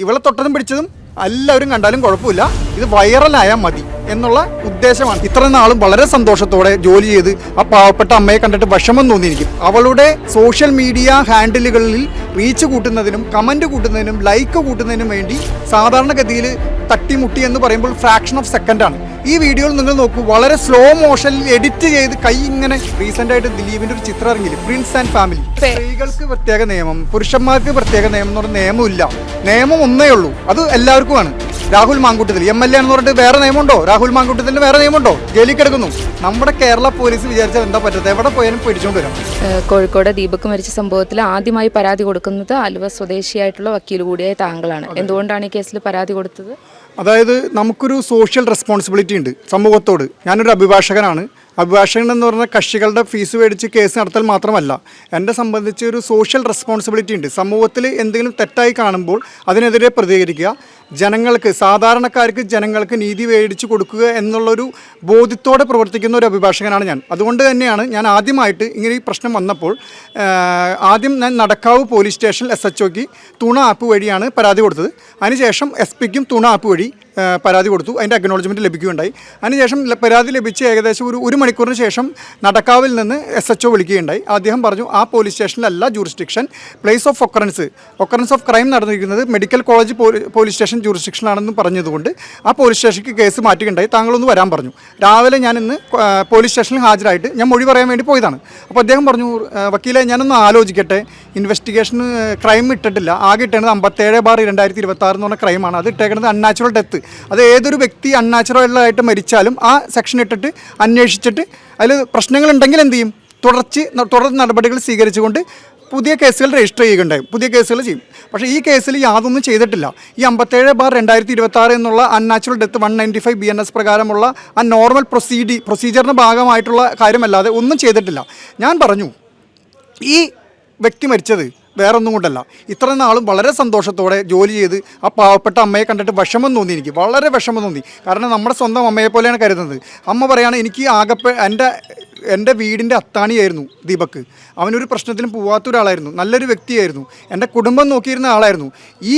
ഇവളെ തൊട്ടതും പിടിച്ചതും എല്ലാവരും കണ്ടാലും കുഴപ്പമില്ല. ഇത് വൈറലായാൽ മതി എന്നുള്ള ഉദ്ദേശമാണ്. ഇത്ര നാളും വളരെ സന്തോഷത്തോടെ ജോലി ചെയ്ത് ആ പാവപ്പെട്ട അമ്മയെ കണ്ടിട്ട് വിഷമം തോന്നിയിരിക്കും. അവളുടെ സോഷ്യൽ മീഡിയ ഹാൻഡിലുകളിൽ റീച്ച് കൂട്ടുന്നതിനും കമന്റ് കൂട്ടുന്നതിനും ലൈക്ക് കൂട്ടുന്നതിനും വേണ്ടി സാധാരണഗതിയിൽ തട്ടിമുട്ടി എന്ന് പറയുമ്പോൾ ഫ്രാക്ഷൻ ഓഫ് സെക്കൻഡാണ് ഈ വീഡിയോയിൽ നിങ്ങൾ നോക്കൂ വളരെ സ്ലോ മോഷനിൽ എഡിറ്റ് ചെയ്ത് കൈ ഇങ്ങനെ റീസെന്റ് ആയിട്ട് ദിലീപിന്റെ ഒരു ചിത്രം ഇറങ്ങിയില്ല പ്രിൻസ് ആൻഡ് ഫാമിലി സ്ത്രീകൾക്ക് പ്രത്യേക നിയമം പുരുഷന്മാർക്ക് പ്രത്യേക നിയമം എന്ന് പറഞ്ഞ നിയമമില്ല. നിയമം ഒന്നേ ഉള്ളൂ അത് എല്ലാവർക്കും ആണ്. Rahul Mamkootathil M L A എന്ന് പറഞ്ഞിട്ട് വേറെ നിയമമുണ്ടോ? രാഹുൽ മാങ്കൂട്ടത്തിന്റെ വേറെ നിയമമുണ്ടോ? ജയിലിൽ കിടക്കുന്നു. നമ്മുടെ കേരള പോലീസ് വിചാരിച്ചാൽ എന്താ പറ്റത്ത്? എവിടെ പോയാലും പിടിച്ചോണ്ട് വരാം. കോഴിക്കോട് ദീപക് മരിച്ച സംഭവത്തിൽ ആദ്യമായി പരാതി കൊടുക്കുന്നത് ആലുവ സ്വദേശിയായിട്ടുള്ള വക്കീൽ കൂടിയായ താങ്കളാണ്. എന്തുകൊണ്ടാണ് ഈ കേസിൽ പരാതി കൊടുത്തത്? അതായത് നമുക്കൊരു സോഷ്യൽ റെസ്പോൺസിബിലിറ്റി ഉണ്ട് സമൂഹത്തോട്. ഞാനൊരു അഭിഭാഷകനാണ്. അഭിഭാഷകൻ എന്ന് പറഞ്ഞാൽ കക്ഷികളുടെ ഫീസ് മേടിച്ച് കേസ് നടത്തൽ മാത്രമല്ല എന്നെ സംബന്ധിച്ച് ഒരു സോഷ്യൽ റെസ്പോൺസിബിലിറ്റി ഉണ്ട്. സമൂഹത്തിൽ എന്തെങ്കിലും തെറ്റായി കാണുമ്പോൾ അതിനെതിരെ പ്രതികരിക്കുക. ജനങ്ങൾക്ക് സാധാരണക്കാർക്ക് ജനങ്ങൾക്ക് നീതി മേടിച്ച് കൊടുക്കുക എന്നുള്ളൊരു ബോധ്യത്തോടെ പ്രവർത്തിക്കുന്ന ഒരു അഭിഭാഷകനാണ് ഞാൻ. അതുകൊണ്ട് തന്നെയാണ് ഞാൻ ആദ്യമായിട്ട് ഇങ്ങനെ ഈ പ്രശ്നം വന്നപ്പോൾ ആദ്യം ഞാൻ നടക്കാവ് പോലീസ് സ്റ്റേഷനിൽ എസ് എച്ച് ഒക്ക് തുണ ആപ്പ് വഴിയാണ് പരാതി കൊടുത്തത്. അതിനുശേഷം എസ് പിക്കും തുണ ആപ്പ് വഴി പരാതി കൊടുത്തു. അതിന്റെ അക്നോളജ്മെന്റ് ലഭിക്കുകയുണ്ടായി. അതിനുശേഷം പരാതി ലഭിച്ച് ഏകദേശം ഒരു ഒരു മണിക്കൂറിന് ശേഷം നടക്കാവിൽ നിന്ന് എസ് എച്ച് ഒ വിളിക്കുകയുണ്ടായി. അദ്ദേഹം പറഞ്ഞു ആ police സ്റ്റേഷനിലല്ല jurisdiction place of occurrence occurrence of crime നടന്നിരിക്കുന്നത് medical college police- police station ജൂറിസ്ഡിക്ഷനാണെന്ന് പറഞ്ഞതുകൊണ്ട് ആ പോലീസ് സ്റ്റേഷനിലേക്ക് കേസ് മാറ്റുകയുണ്ടായി. താങ്കളൊന്ന് വരാൻ പറഞ്ഞു. രാവിലെ ഞാൻ ഇന്ന് പോലീസ് സ്റ്റേഷനിൽ ഹാജരായിട്ട് ഞാൻ മൊഴി പറയാൻ വേണ്ടി പോയതാണ്. അപ്പോൾ അദ്ദേഹം പറഞ്ഞു "ആ, വക്കീലെ ഞാനൊന്ന് ആലോചിക്കട്ടെ. ഇൻവെസ്റ്റിഗേഷന് ക്രൈം ഇട്ടിട്ടില്ല. ആകെ ഇട്ടേണ്ടത് അമ്പത്തേഴ് ബാർ രണ്ടായിരത്തി ഇരുപത്തി ആറ് എന്ന് പറഞ്ഞ ക്രൈമാണ് അത് ഇട്ടേക്കുന്നത് അൺനാച്ചുറൽ ഡെത്ത് അത് ഏതൊരു വ്യക്തി അൺനാച്ചുറലായിട്ട് മരിച്ചാലും ആ സെക്ഷൻ ഇട്ടിട്ട് അന്വേഷിച്ചിട്ട് അതിൽ പ്രശ്നങ്ങളുണ്ടെങ്കിൽ എന്ത് ചെയ്യും? തുടർച്ച് തുടർ നടപടികൾ സ്വീകരിച്ചുകൊണ്ട് പുതിയ കേസുകൾ രജിസ്റ്റർ ചെയ്യുകയുണ്ടായി. പുതിയ കേസുകൾ ചെയ്യും. പക്ഷേ ഈ കേസിൽ യാതൊന്നും ചെയ്തിട്ടില്ല. ഈ അമ്പത്തേഴ് ബാർ രണ്ടായിരത്തി ഇരുപത്തി ആറ് എന്നുള്ള unnatural death one ninety five B N S പ്രകാരമുള്ള ആ നോർമൽ പ്രൊസീഡി പ്രൊസീജിയറിന്റെ ഭാഗമായിട്ടുള്ള കാര്യമല്ലാതെ ഒന്നും ചെയ്തിട്ടില്ല. ഞാൻ പറഞ്ഞു ഈ വ്യക്തി മരിച്ചത് വേറൊന്നും കൊണ്ടല്ല. ഇത്ര നാളും വളരെ സന്തോഷത്തോടെ ജോലി ചെയ്ത് ആ പാവപ്പെട്ട അമ്മയെ കണ്ടിട്ട് വിഷമം തോന്നി എനിക്ക്. വളരെ വിഷമം തോന്നി. കാരണം നമ്മുടെ സ്വന്തം അമ്മയെ പോലെയാണ് കരുതുന്നത്. അമ്മ പറയുകയാണ് എനിക്ക് ആകെ എന്റെ എന്റെ വീടിന്റെ അത്താണിയായിരുന്നു ദീപക്ക് അവനൊരു പ്രശ്നത്തിനും പോവാത്ത ഒരാളായിരുന്നു. നല്ലൊരു വ്യക്തിയായിരുന്നു. എന്റെ കുടുംബം നോക്കിയിരുന്ന ആളായിരുന്നു. ഈ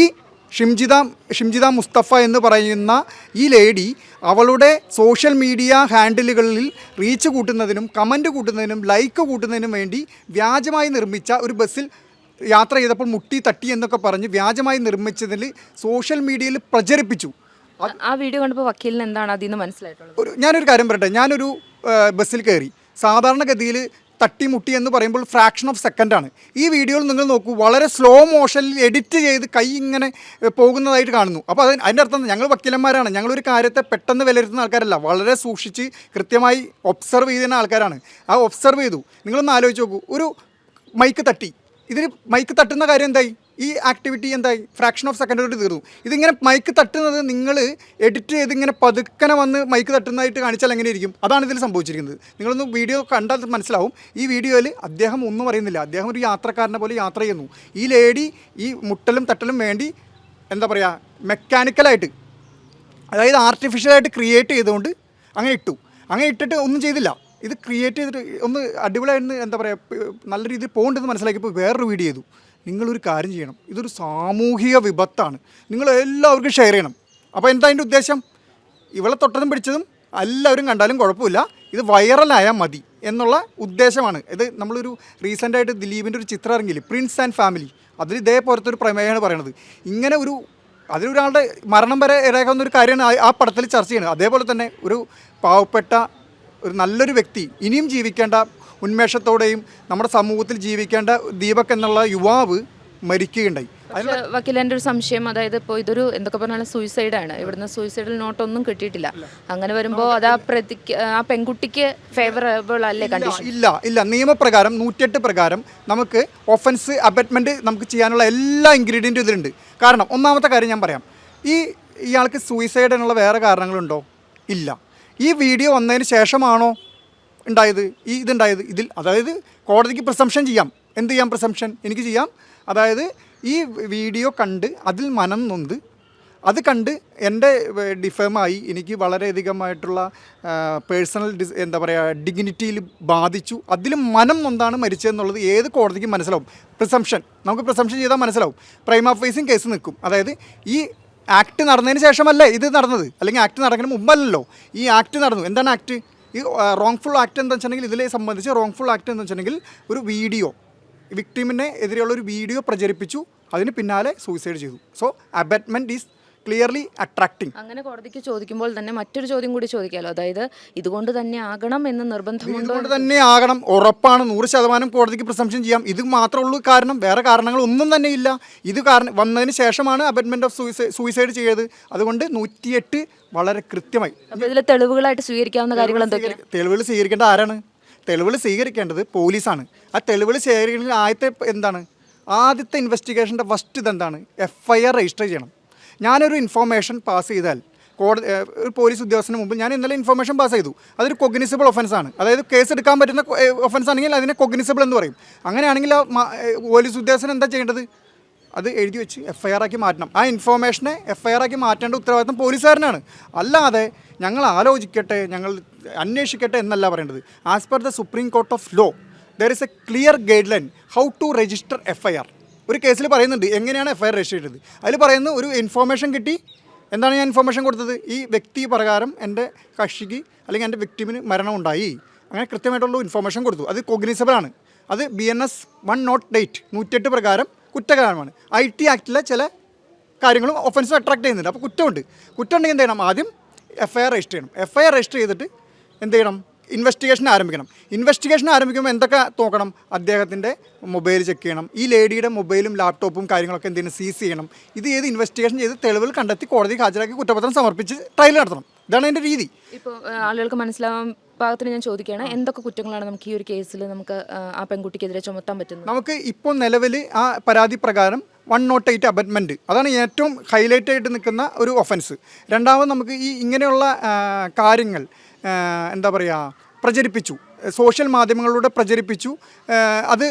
ഷിംജിത ഷിംജിത മുസ്തഫ എന്ന് പറയുന്ന ഈ ലേഡി അവളുടെ സോഷ്യൽ മീഡിയ ഹാൻഡിലുകളിൽ റീച്ച് കൂട്ടുന്നതിനും കമന്റ് കൂട്ടുന്നതിനും ലൈക്ക് കൂട്ടുന്നതിനും വേണ്ടി വ്യാജമായി നിർമ്മിച്ച ഒരു ബസ്സിൽ യാത്ര ചെയ്തപ്പോൾ മുട്ടി തട്ടി എന്നൊക്കെ പറഞ്ഞ് വ്യാജമായി നിർമ്മിച്ചതിൽ സോഷ്യൽ മീഡിയയിൽ പ്രചരിപ്പിച്ചു. ആ വീഡിയോ കണ്ടപ്പോൾ വക്കീലിന് എന്താണ് അതിൽ നിന്ന് മനസ്സിലായിട്ടുള്ളത്? ഒരു ഞാനൊരു കാര്യം പറയട്ടെ ഞാനൊരു ബസ്സിൽ കയറി. സാധാരണഗതിയിൽ തട്ടിമുട്ടി എന്ന് പറയുമ്പോൾ ഫ്രാക്ഷൻ ഓഫ് സെക്കൻഡാണ് ഈ വീഡിയോയിൽ നിങ്ങൾ നോക്കൂ വളരെ സ്ലോ മോഷനിൽ എഡിറ്റ് ചെയ്ത് കൈ ഇങ്ങനെ പോകുന്നതായിട്ട് കാണുന്നു. അപ്പോൾ അത് അതിന്റെ അർത്ഥം ഞങ്ങൾ വക്കീലന്മാരാണ്. ഞങ്ങളൊരു കാര്യത്തെ പെട്ടെന്ന് വിലയിരുത്തുന്ന ആൾക്കാരല്ല. വളരെ സൂക്ഷിച്ച് കൃത്യമായി ഒബ്സർവ് ചെയ്യുന്ന ആൾക്കാരാണ്. ആ ഒബ്സർവ് ചെയ്തു. നിങ്ങളൊന്ന് ആലോചിച്ച് നോക്കൂ. ഒരു മൈക്ക് തട്ടി. ഇതിന് മൈക്ക് തട്ടുന്ന കാര്യം എന്തായി? ഈ ആക്ടിവിറ്റി എന്തായി? ഫ്രാക്ഷൻ ഓഫ് സെക്കൻഡോട് തീർന്നു. ഇതിങ്ങനെ മൈക്ക് തട്ടുന്നത് നിങ്ങൾ എഡിറ്റ് ചെയ്ത് ഇങ്ങനെ പതുക്കനെ വന്ന് മൈക്ക് തട്ടുന്നതായിട്ട് കാണിച്ചാൽ എങ്ങനെ ഇരിക്കും അതാണ് ഇതിൽ സംഭവിച്ചിരിക്കുന്നത്. നിങ്ങളൊന്ന് വീഡിയോ കണ്ടാൽ മനസ്സിലാവും. ഈ വീഡിയോയിൽ അദ്ദേഹം ഒന്നും പറയുന്നില്ല അദ്ദേഹം ഒരു യാത്രക്കാരനെ പോലെ യാത്ര ചെയ്യുന്നു. ഈ ലേഡി ഈ മുട്ടലും തട്ടലും വേണ്ടി എന്താ പറയുക മെക്കാനിക്കലായിട്ട് അതായത് ആർട്ടിഫിഷ്യലായിട്ട് ക്രിയേറ്റ് ചെയ്തുകൊണ്ട് അങ്ങനെ ഇട്ടു. അങ്ങനെ ഇട്ടിട്ട് ഒന്നും ചെയ്തില്ല. ഇത് ക്രിയേറ്റ് ചെയ്തിട്ട് ഒന്ന് അടിപൊളിയായിരുന്നു എന്താ പറയുക നല്ല രീതിയിൽ പോകണ്ടെന്ന് മനസ്സിലാക്കിയപ്പോൾ വേറൊരു വീഡിയോ ചെയ്തു. നിങ്ങളൊരു കാര്യം ചെയ്യണം. ഇതൊരു സാമൂഹിക വിപത്താണ്. നിങ്ങൾ എല്ലാവർക്കും ഷെയർ ചെയ്യണം. അപ്പോൾ എന്താ അതിന്റെ ഉദ്ദേശം? ഇവളെ തൊട്ടതും പിടിച്ചതും എല്ലാവരും കണ്ടാലും കുഴപ്പമില്ല. ഇത് വൈറലായാൽ മതി എന്നുള്ള ഉദ്ദേശമാണ്. ഇത് നമ്മളൊരു റീസെന്റായിട്ട് ദിലീപിന്റെ ഒരു ചിത്രം ഇറങ്ങിയില്ലേ പ്രിൻസ് ആൻഡ് ഫാമിലി അതിൽ ഇതേപോലത്തെ ഒരു പ്രമേയമാണ് പറയണത്. ഇങ്ങനെ ഒരു അതിലൊരാളുടെ മരണം വരെ ഇടയാക്കുന്ന ഒരു കാര്യമാണ് ആ പടത്തിൽ ചർച്ച ചെയ്യുന്നത് അതേപോലെ തന്നെ ഒരു പാവപ്പെട്ട ഒരു നല്ലൊരു വ്യക്തി. ഇനിയും ജീവിക്കേണ്ട ഉന്മേഷത്തോടെയും നമ്മുടെ സമൂഹത്തിൽ ജീവിക്കേണ്ട ദീപക് എന്നുള്ള യുവാവ് മരിക്കുകയുണ്ടായി. വക്കീലന്റെ ഒരു സംശയം അതായത് ഇപ്പോൾ ഇതൊരു എന്തൊക്കെ പറഞ്ഞാലും സൂയിസൈഡാണ് ഇവിടുന്ന് സൂയിസൈഡൽ നോട്ടൊന്നും കിട്ടിയിട്ടില്ല. അങ്ങനെ വരുമ്പോൾ അത് ആ പ്രതിക്ക് ആ പെൺകുട്ടിക്ക് ഫേവറബിൾ അല്ലേ കണ്ടീഷൻ ഇല്ല ഇല്ല. നിയമപ്രകാരം നൂറ്റിയെട്ട് പ്രകാരം നമുക്ക് ഒഫൻസ് അബറ്റ്മെന്റ് നമുക്ക് ചെയ്യാനുള്ള എല്ലാ ഇൻഗ്രീഡിയന്റും ഇതിലുണ്ട്. കാരണം ഒന്നാമത്തെ കാര്യം ഞാൻ പറയാം. ഈ ഇയാൾക്ക് സൂയിസൈഡിനുള്ള വേറെ കാരണങ്ങളുണ്ടോ? ഇല്ല. ഈ വീഡിയോ വന്നതിന് ശേഷമാണോ ഉണ്ടായത്? ഈ ഇതുണ്ടായത് ഇതിൽ അതായത് കോടതിക്ക് പ്രിസംഷൻ ചെയ്യാം. എന്ത് ചെയ്യാം പ്രിസംഷൻ എനിക്ക് ചെയ്യാം. അതായത് ഈ വീഡിയോ കണ്ട് അതിൽ മനം നൊന്ത് അത് കണ്ട് എന്റെ ഡിഫേമായി എനിക്ക് വളരെയധികമായിട്ടുള്ള പേഴ്സണൽ ഡിസ് എന്താ പറയുക ഡിഗ്നിറ്റിയിൽ ബാധിച്ചു. അതിൽ മനം നൊന്താണ് മരിച്ചതെന്നുള്ളത് ഏത് കോടതിക്കും മനസ്സിലാവും. പ്രിസംഷൻ നമുക്ക് പ്രിസംഷൻ ചെയ്താൽ മനസ്സിലാവും. പ്രൈം ഓഫ് കേസ് നിൽക്കും. അതായത് ഈ ആക്ട് നടന്നതിന് ശേഷമല്ലേ ഇത് നടന്നത്? അല്ലെങ്കിൽ ആക്ട് നടക്കുന്ന മുമ്പല്ലല്ലോ. ഈ ആക്ട് നടന്നു. എന്താണ് ആക്ട്? ഈ റോങ് ഫുൾ ആക്ട് എന്താ വെച്ചിട്ടുണ്ടെങ്കിൽ ഇതിലെ സംബന്ധിച്ച് റോങ് ഫുൾ ആക്ട് എന്ന് വെച്ചിട്ടുണ്ടെങ്കിൽ ഒരു വീഡിയോ വിക്ടിമിനെ എതിരെയുള്ള ഒരു വീഡിയോ പ്രചരിപ്പിച്ചു. അതിന് പിന്നാലെ സൂയിസൈഡ് ചെയ്തു. So abetment is clearly attracting അങ്ങനെ കോടതിക്ക് ചോദിക്കുമ്പോൾ തന്നെ മറ്റൊരു ചോദ്യം കൂടി ചോദിക്കാമല്ലോ അതായത് ഇതുകൊണ്ട് തന്നെ ആകണം എന്ന് നിർബന്ധമുണ്ടോ? ഇതുകൊണ്ട് തന്നെ ആകണം. ഉറപ്പാണ്. നൂറ് ശതമാനം കോടതിക്ക് പ്രസംഷൻ ചെയ്യാം. ഇത് മാത്രമേ ഉള്ളൂ കാരണം വേറെ കാരണങ്ങൾ ഒന്നും തന്നെ ഇല്ല. ഇത് കാരണം വന്നതിന് ശേഷമാണ് അബറ്റ്മെന്റ് ഓഫ് സൂയിസൈഡ് ചെയ്തത്. അതുകൊണ്ട് നൂറ്റിയെട്ട് വളരെ കൃത്യമായി. ഇതിൽ തെളിവുകളായിട്ട് സ്വീകരിക്കാവുന്ന കാര്യങ്ങൾ എന്തൊക്കെയാണ് തെളിവുകൾ സ്വീകരിക്കേണ്ട ആരാണ്? തെളിവുകൾ സ്വീകരിക്കേണ്ടത് പോലീസാണ്. ആ തെളിവുകൾ ശേഖരിക്കുന്ന ആദ്യത്തെ എന്താണ്? ആദ്യത്തെ ഇൻവെസ്റ്റിഗേഷന്റെ ഫസ്റ്റ് ഇതെന്താണ്? എഫ് ഐ ആർ രജിസ്റ്റർ ചെയ്യണം. ഞാനൊരു ഇൻഫോർമേഷൻ പാസ് ചെയ്താൽ കോടതി ഒരു പോലീസ് ഉദ്യോഗസ്ഥന് മുമ്പ് ഞാൻ ഇന്നലെ ഇൻഫർമേഷൻ പാസ് ചെയ്തു. അതൊരു കൊഗ്നിസിബിൾ ഒഫൻസ് ആണ്. അതായത് കേസ് എടുക്കാൻ പറ്റുന്ന ഒഫൻസ് ആണെങ്കിൽ അതിനെ കൊഗ്നിസിബിൾ എന്ന് പറയും. അങ്ങനെയാണെങ്കിൽ ആ പോലീസ് ഉദ്യോഗസ്ഥൻ എന്താ ചെയ്യേണ്ടത്? അത് എഴുതി വെച്ച് എഫ് ഐ ആർ ആക്കി മാറ്റണം. ആ ഇൻഫോർമേഷനെ എഫ് ഐ ആർ ആക്കി മാറ്റേണ്ട ഉത്തരവാദിത്തം പോലീസുകാരനാണ്. അല്ലാതെ ഞങ്ങൾ ആലോചിക്കട്ടെ ഞങ്ങൾ അന്വേഷിക്കട്ടെ എന്നല്ല പറയേണ്ടത്. As per the supreme court of law there is a clear guideline how to register F I R ഒരു കേസിൽ പറയുന്നുണ്ട് എങ്ങനെയാണ് എഫ്ഐആർ രജിസ്റ്റർ ചെയ്തത്? അതിൽ പറയുന്നു ഒരു ഇൻഫോർമേഷൻ കിട്ടി. എന്താണ് ഞാൻ ഇൻഫോർമേഷൻ കൊടുത്തത്? ഈ വ്യക്തി പ്രകാരം എന്റെ കക്ഷിക്ക് അല്ലെങ്കിൽ എന്റെ വ്യക്തിമിന് മരണമുണ്ടായി. അങ്ങനെ കൃത്യമായിട്ടുള്ള ഇൻഫോർമേഷൻ കൊടുത്തു. അത് കോഗ്നിസബിൾ ആണ്. അത് B N S one not eight നൂറ്റെട്ട് പ്രകാരം കുറ്റകരമാണ്. ഐ ടി ആക്ടിലെ ചില കാര്യങ്ങളും ഒഫൻസ് അട്രാക്ട് ചെയ്യുന്നുണ്ട്. അപ്പോൾ കുറ്റമുണ്ട്. കുറ്റം ഉണ്ടെങ്കിൽ എന്ത് ചെയ്യണം? ആദ്യം എഫ് ഐ ആർ രജിസ്റ്റർ ചെയ്യണം. എഫ് ഐ ആർ രജിസ്റ്റർ ചെയ്തിട്ട് എന്ത് ചെയ്യണം? ഇൻവെസ്റ്റിഗേഷൻ ആരംഭിക്കണം. ഇൻവെസ്റ്റിഗേഷൻ ആരംഭിക്കുമ്പോൾ എന്തൊക്കെ നോക്കണം? അദ്ദേഹത്തിന്റെ മൊബൈൽ ചെക്ക് ചെയ്യണം. ഈ ലേഡിയുടെ മൊബൈലും ലാപ്ടോപ്പും കാര്യങ്ങളൊക്കെ എന്തെങ്കിലും സീസ് ചെയ്യണം? ഇത് ചെയ്ത് ഇൻവെസ്റ്റിഗേഷൻ ചെയ്ത് തെളിവുകൾ കണ്ടെത്തി കോടതി ഹാജരാക്കി കുറ്റപത്രം സമർപ്പിച്ച് ട്രയൽ നടത്തണം. ഇതാണ് എന്റെ രീതി. ഇപ്പോൾ ആളുകൾക്ക് മനസ്സിലാവാൻ പാകത്തിന് ഞാൻ ചോദിക്കുകയാണ് എന്തൊക്കെ കുറ്റങ്ങളാണ് നമുക്ക് ഈ ഒരു കേസിൽ നമുക്ക് ആ, പെൺകുട്ടിക്കെതിരെ ചുമത്താൻ പറ്റുന്നത്? നമുക്ക് ഇപ്പോൾ നിലവിൽ ആ പരാതി പ്രകാരം വൺ നോട്ട് എയ്റ്റ് അബറ്റ്മെന്റ് അതാണ് ഏറ്റവും ഹൈലൈറ്റ് ആയിട്ട് നിൽക്കുന്ന ഒരു ഒഫൻസ് രണ്ടാമത് നമുക്ക് ഈ ഇങ്ങനെയുള്ള കാര്യങ്ങൾ എന്താ പറയുക പ്രചരിപ്പിച്ചു. സോഷ്യൽ മാധ്യമങ്ങളിലൂടെ പ്രചരിപ്പിച്ചു. അത്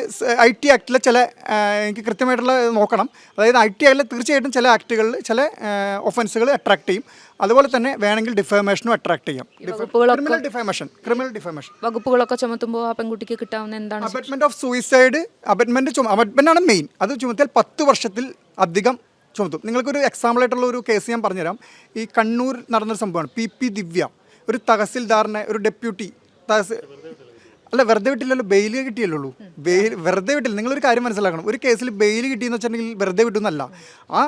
ഐ ടി ആക്ടിലെ ചില എനിക്ക് കൃത്യമായിട്ടുള്ള നോക്കണം. അതായത് ഐ ടി ആക്ടിലെ തീർച്ചയായിട്ടും ചില ആക്ടുകളിൽ ചില ഒഫൻസുകൾ അട്രാക്ട് ചെയ്യും. അതുപോലെ തന്നെ വേണമെങ്കിൽ ഡിഫേമേഷനും അട്രാക്ട് ചെയ്യാം. ക്രിമിനൽ ഡിഫേമേഷൻ ക്രിമിനൽ ഡിഫേമേഷൻ വകുപ്പുകളൊക്കെ ചുമത്തുമ്പോൾ ആ പെൺകുട്ടിക്ക് കിട്ടാവുന്ന എന്താണ്? Abetment of suicide abetment abetment ആണ് മെയിൻ അത് ചുമത്തിയാൽ പത്ത് വർഷത്തിൽ അധികം ചുമത്തും. നിങ്ങൾക്കൊരു എക്സാമ്പിൾ ആയിട്ടുള്ള ഒരു കേസ് ഞാൻ പറഞ്ഞുതരാം. ഈ കണ്ണൂർ നടന്നൊരു സംഭവമാണ്. P P Divya. ഒരു തഹസിൽദാറിനെ ഒരു ഡെപ്യൂട്ടി തഹസിൽ അല്ല വെറുതെ വിട്ടില്ലല്ലോ ബെയിൽ കിട്ടിയല്ലോ ബെയിൽ വെറുതെ വിട്ടില്ല. നിങ്ങളൊരു കാര്യം മനസ്സിലാക്കണം. ഒരു കേസിൽ ബെയിൽ കിട്ടിയെന്ന് വെച്ചിട്ടുണ്ടെങ്കിൽ വെറുതെ വിട്ടുന്നല്ല ആ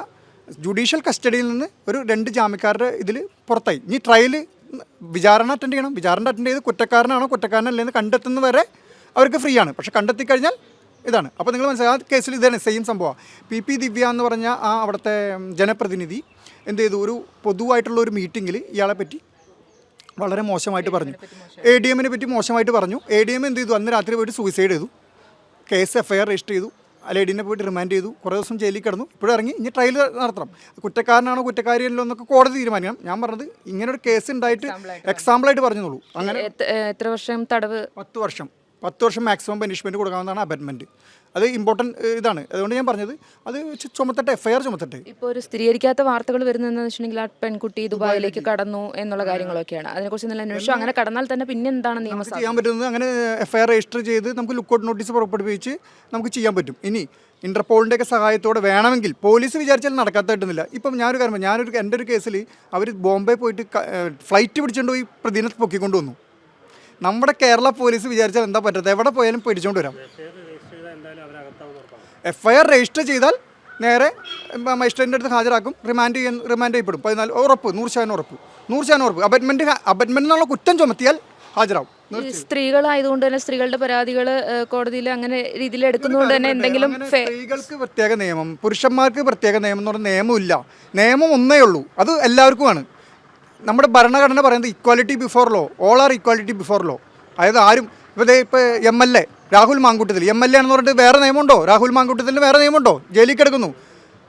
ജുഡീഷ്യൽ കസ്റ്റഡിയിൽ നിന്ന് ഒരു രണ്ട് ജാമ്യക്കാരുടെ ഇതിൽ പുറത്തായി. ഇനി ട്രയൽ വിചാരണ അറ്റൻഡ് ചെയ്യണം. വിചാരണ അറ്റൻഡ് ചെയ്ത് കുറ്റക്കാരനാണോ കുറ്റക്കാരനല്ലെന്ന് കണ്ടെത്തുന്ന വരെ അവർക്ക് ഫ്രീ ആണ്. പക്ഷെ കണ്ടെത്തി കഴിഞ്ഞാൽ ഇതാണ്. അപ്പോൾ നിങ്ങൾ മനസ്സിലാക്കാം ആ കേസിൽ ഇതാണ് സെയിം സംഭവമാണ് പി പി ദിവ്യ എന്ന് പറഞ്ഞ ആ അവിടുത്തെ ജനപ്രതിനിധി എന്ത് ചെയ്തു? ഒരു പൊതുവായിട്ടുള്ള ഒരു മീറ്റിങ്ങിൽ ഇയാളെ പറ്റി വളരെ മോശമായിട്ട് പറഞ്ഞു. എ ഡി എമ്മിനെ പറ്റി മോശമായിട്ട് പറഞ്ഞു. എ ഡി എം എന്ത് ചെയ്തു? അന്ന് രാത്രി പോയിട്ട് സൂയിസൈഡ് ചെയ്തു. Case F I R register ചെയ്തു. ആ ലേഡീനെ പോയിട്ട് റിമാൻഡ് ചെയ്തു. കുറേ ദിവസം ജയിലിൽ കിടന്നു. ഇപ്പോഴും ഇറങ്ങി. ഇനി ട്രയൽ നടത്തണം. കുറ്റക്കാരനാണോ കുറ്റക്കാരിയല്ലോ എന്നൊക്കെ കോടതി തീരുമാനിക്കണം. ഞാൻ പറഞ്ഞത് ഇങ്ങനെ ഒരു കേസ് ഉണ്ടായിട്ട് എക്സാമ്പിൾ ആയിട്ട് പറഞ്ഞോളൂ അങ്ങനെ എത്ര- എത്ര വർഷം തടവ്? പത്ത് വർഷം. പത്ത് വർഷം മാക്സിമം പനിഷ്മെന്റ് കൊടുക്കാവുന്നതാണ് അബറ്റ്മെന്റ് അത് ഇമ്പോർട്ടന്റ് ഇതാണ്. അതുകൊണ്ട് ഞാൻ പറഞ്ഞത് അത് ചുമത്തട്ടെ എഫ്ഐആർ ചുമത്തട്ടെ. ഇപ്പോൾ ഒരു സ്ഥിരീകരിക്കാത്ത വാർത്തകൾ വരുന്നതെന്ന് വെച്ചിട്ടുണ്ടെങ്കിൽ ആ പെൺകുട്ടി ദുബായിലേക്ക് കടന്നു എന്നുള്ള കാര്യങ്ങളൊക്കെയാണ്. അതിനെക്കുറിച്ച് നല്ല അന്വേഷിച്ചു? അങ്ങനെ കടന്നാൽ തന്നെ പിന്നെ എന്താണ് നിയമം ചെയ്യാൻ പറ്റുന്നത് അങ്ങനെ എഫ്ഐആർ ഐ ആർ രജിസ്റ്റർ ചെയ്ത് നമുക്ക് ലുക്കൗട്ട് നോട്ടീസ് പുറപ്പെടുവിച്ച് നമുക്ക് ചെയ്യാൻ പറ്റും. ഇനി ഇന്റർപോളിന്റെ ഒക്കെ സഹായത്തോടെ വേണമെങ്കിൽ പോലീസ് വിചാരിച്ചാൽ നടക്കാത്തായിട്ടൊന്നുമില്ല ഇപ്പം ഞാനൊരു കാര്യം. ഞാനൊരു എന്റെ ഒരു കേസിൽ അവർ ബോംബെ പോയിട്ട് ഫ്ലൈറ്റ് പിടിച്ചുകൊണ്ട് പോയി പ്രതിനെ പൊക്കിക്കൊണ്ട് വന്നു നമ്മുടെ കേരള പോലീസ് വിചാരിച്ചാൽ എന്താ പറ്റത്തെ? എവിടെ പോയാലും പിടിച്ചോണ്ട് വരാം. എഫ് ഐ ആർ രജിസ്റ്റർ ചെയ്താൽ നേരെ മജിസ്ട്രേറ്റിന്റെ അടുത്ത് ഹാജരാക്കും. റിമാൻഡ് ചെയ്യാൻ റിമാൻഡ് ചെയ്യപ്പെടും. പതിനാല് ഉറപ്പ് നൂറ് ശതമാനം ഉറപ്പ്. നൂറ് ശതമാനം ഉറപ്പ്. അബറ്റ്മെന്റ് അബറ്റ്മെന്റ് എന്നുള്ള കുറ്റം ചുമത്തിയാൽ ഹാജരാകും സ്ത്രീകളായതുകൊണ്ട് തന്നെ സ്ത്രീകളുടെ പരാതികൾ കോടതിയിൽ അങ്ങനെ രീതിയിൽ എടുക്കുന്നതുകൊണ്ട് തന്നെ എന്തെങ്കിലും സ്ത്രീകൾക്ക് പ്രത്യേക നിയമം പുരുഷന്മാർക്ക് പ്രത്യേക നിയമം എന്ന് പറഞ്ഞ നിയമമില്ല. നിയമം ഒന്നേ ഉള്ളൂ. അത് എല്ലാവർക്കുമാണ്. നമ്മുടെ ഭരണഘടന പറയുന്നത് equality before law all are equality before law അതായത് ആരും ഇപ്പോൾ ഇപ്പോൾ M L A Rahul Mamkootathil. M L A ആണെന്ന് പറഞ്ഞിട്ട് വേറെ നിയമമുണ്ടോ? രാഹുൽ മാങ്കൂട്ടത്തിൽ വേറെ നിയമമുണ്ടോ? ജയിലിൽ കിടക്കുന്നു.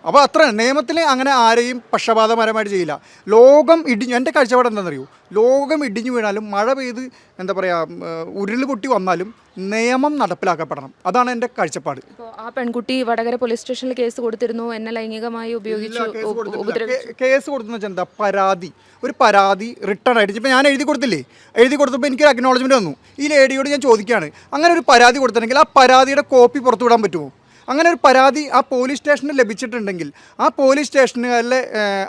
അപ്പോൾ അത്ര നിയമത്തിൽ അങ്ങനെ ആരെയും പക്ഷപാതപരമായിട്ട് ചെയ്യില്ല. ലോകം ഇടിഞ്ഞു എന്റെ കാഴ്ചപ്പാട് എന്താണെന്നറിയൂ? ലോകം ഇടിഞ്ഞു വീണാലും മഴ പെയ്ത് എന്താ പറയുക ഉരുൾ പൊട്ടി വന്നാലും നിയമം നടപ്പിലാക്കപ്പെടണം. അതാണ് എന്റെ കാഴ്ചപ്പാട്. ആ പെൺകുട്ടി വടകര പോലീസ് സ്റ്റേഷനിൽ കേസ് കൊടുത്തിരുന്നു. എന്നെ ലൈംഗികമായി ഉപയോഗിച്ചു കേസ് കൊടുത്തെന്ന് വെച്ചാൽ എന്താ? പരാതി. ഒരു പരാതി റിട്ടേൺ ആയിട്ട്. ഇപ്പം ഞാൻ എഴുതി കൊടുത്തില്ലേ? എഴുതി കൊടുത്തപ്പോൾ എനിക്കൊരു അക്നോളജ്മെന്റ് വന്നു. ഈ ലേഡിയോട് ഞാൻ ചോദിക്കുകയാണ്. അങ്ങനെ ഒരു പരാതി കൊടുത്തിട്ടുണ്ടെങ്കിൽ ആ പരാതിയുടെ കോപ്പി പുറത്തുവിടാൻ പറ്റുമോ? അങ്ങനെ ഒരു പരാതി ആ പോലീസ് സ്റ്റേഷനിൽ ലഭിച്ചിട്ടുണ്ടെങ്കിൽ ആ പോലീസ് സ്റ്റേഷനുകളിലെ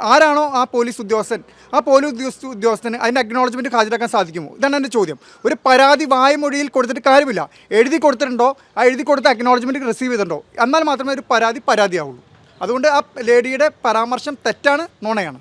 ആരാണോ ആ പോലീസ് ഉദ്യോഗസ്ഥൻ ആ പോലീസ് ഉദ്യോഗസ്ഥ ഉദ്യോഗസ്ഥന് അതിന്റെ അക്നോളജ്മെന്റ് ഹാജരാക്കാൻ സാധിക്കുമോ? ഇതാണ് എന്റെ ചോദ്യം. ഒരു പരാതി വായ്മൊഴിയിൽ കൊടുത്തിട്ട് കാര്യമില്ല. എഴുതി കൊടുത്തിട്ടുണ്ടോ? ആ എഴുതി കൊടുത്ത അക്നോളജ്മെന്റ് റിസീവ് ചെയ്തിട്ടുണ്ടോ? എന്നാൽ മാത്രമേ ഒരു പരാതി പരാതിയാവുള്ളൂ. അതുകൊണ്ട് ആ ലേഡിയുടെ പരാമർശം തെറ്റാണ് നുണയാണ്.